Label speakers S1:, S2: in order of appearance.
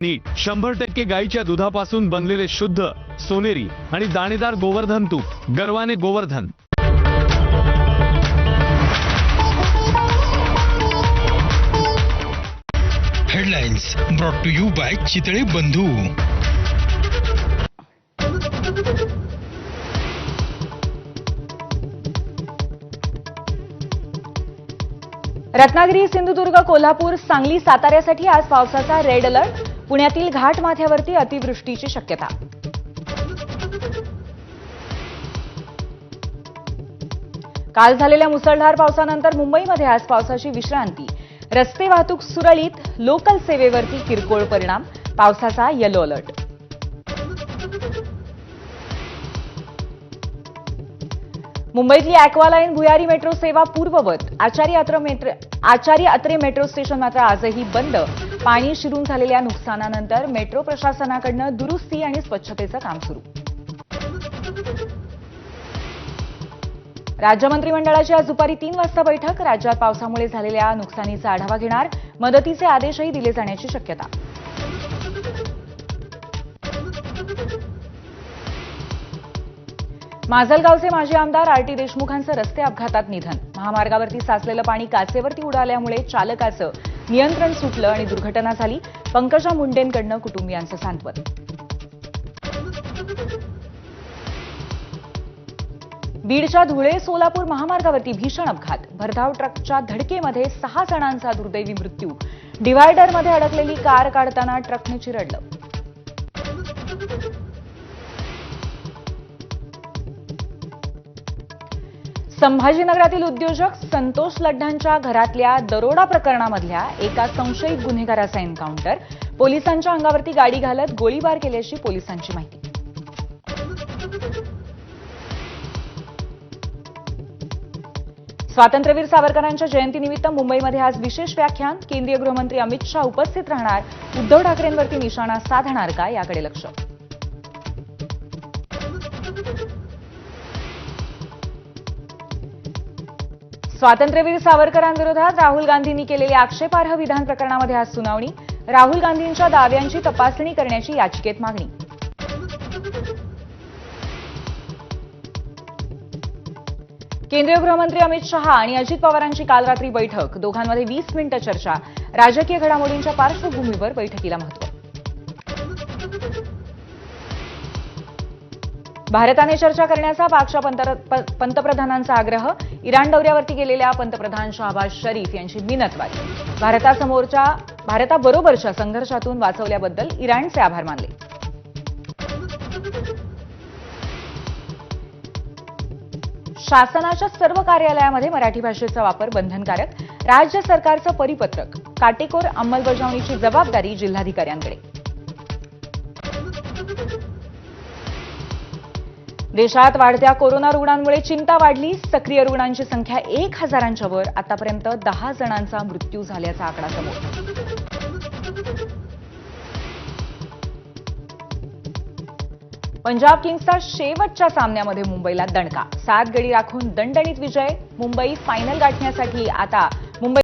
S1: नीट. शंभर टक्के गाईच्या दुधापासून बनलेले शुद्ध सोनेरी आणि दाणेदार गोवर्धन तूप. गर्वाने Govardhan.
S2: Headlines brought to you by Chitale Bandhu
S3: Ratnagiri Sindhudurg Kolhapur Sangli साताऱ्यासाठी आज पावसाचा रेड अलर्ट पुण्यातील घाटमाथ्यावरती अतिवृष्टीची शक्यता. काल झालेल्या मुसळधार पावसानंतर मुंबईमध्ये आज पावसाची विश्रांती. रस्ते वाहतूक सुरळीत लोकल सेवेवरती किरकोळ परिणाम पावसाचा येलो अलर्ट मुंबईतली अॅक्वालाईन भुयारी मेट्रो सेवा पूर्ववत. Acharya Atre metro Acharya Atre metro station मात्र आजही बंद. पाणी शिरून झालेल्या नुकसानानंतर मेट्रो प्रशासनाकडनं दुरुस्ती आणि स्वच्छतेचं काम सुरू. राज्य मंत्रिमंडळाची आज दुपारी तीन वाजता बैठक. राज्यात पावसामुळे झालेल्या नुकसानीचा आढावा घेणार. मदतीचे आदेशही दिले जाण्याची शक्यता. माजलगावचे माजी आमदार आर टी देशमुखांचं रस्ते अपघातात निधन. महामार्गावरती साचलेलं पाणी काचेवरती उडाल्यामुळे चालकाचं नियंत्रण सुटलं आणि दुर्घटना झाली. पंकजा मुंडेंकडनं कुटुंबियांचं सांत्वन. बीडच्या धुळे सोलापूर महामार्गावरती भीषण अपघात. भरधाव ट्रकच्या धडकेमध्ये सहा जणांचा दुर्दैवी मृत्यू. डिव्हायडरमध्ये अडकलेली कार काढताना ट्रकने चिरडलं. संभाजीनगरातील उद्योजक संतोष लड्ढांच्या घरातल्या दरोडा प्रकरणामधल्या एका संशयित गुन्हेगाराचा एन्काउंटर पोलिसांच्या अंगावरती गाडी घालत गोळीबार केल्याची पोलिसांची माहिती. स्वातंत्र्यवीर सावरकरांच्या जयंतीनिमित्त मुंबईमध्ये आज विशेष व्याख्यान. केंद्रीय गृहमंत्री अमित शहा उपस्थित राहणार. उद्धव ठाकरेंवरती निशाणा साधणार का याकडे लक्ष. स्वातंत्र्यवीर सावरकरांविरोधात राहुल गांधींनी केलेल्या आक्षेपार्ह विधान प्रकरणामध्ये आज सुनावणी. राहुल गांधींच्या दाव्यांची तपासणी करण्याची याचिकेत मागणी. केंद्रीय गृहमंत्री अमित शहा आणि अजित पवारांची काल रात्री बैठक. दोघांमध्ये वीस मिनिटं चर्चा. राजकीय घडामोडींच्या पार्श्वभूमीवर बैठकीला महत्त्व भारताने चर्चा करण्याचा पाकच्या पंतप्रधानांचा आग्रह. इराण दौऱ्यावरती गेलेल्या पंतप्रधान शहाबाज शरीफ यांची मिनतवारी भारतासमोरच्या भारताबरोबरच्या संघर्षातून वाचवल्याबद्दल इराणचे आभार मानले. शासनाच्या सर्व कार्यालयामध्ये मराठी भाषेचा वापर बंधनकारक राज्य सरकारचं परिपत्रक काटेकोर अंमलबजावणीची जबाबदारी जिल्हाधिकाऱ्यांकडे. देशात वाढत्या कोरोना रुग्णांमुळे चिंता वाढली. सक्रिय रुग्णांची संख्या एक हजारांच्या वर. आतापर्यंत दहा जणांचा मृत्यू झाल्याचा आकडा समोर. पंजाब किंग्सचा शेवटच्या सामन्यामध्ये मुंबईला दणका. सात गडी राखून दणदणीत विजय. मुंबई फायनल गाठण्यासाठी आता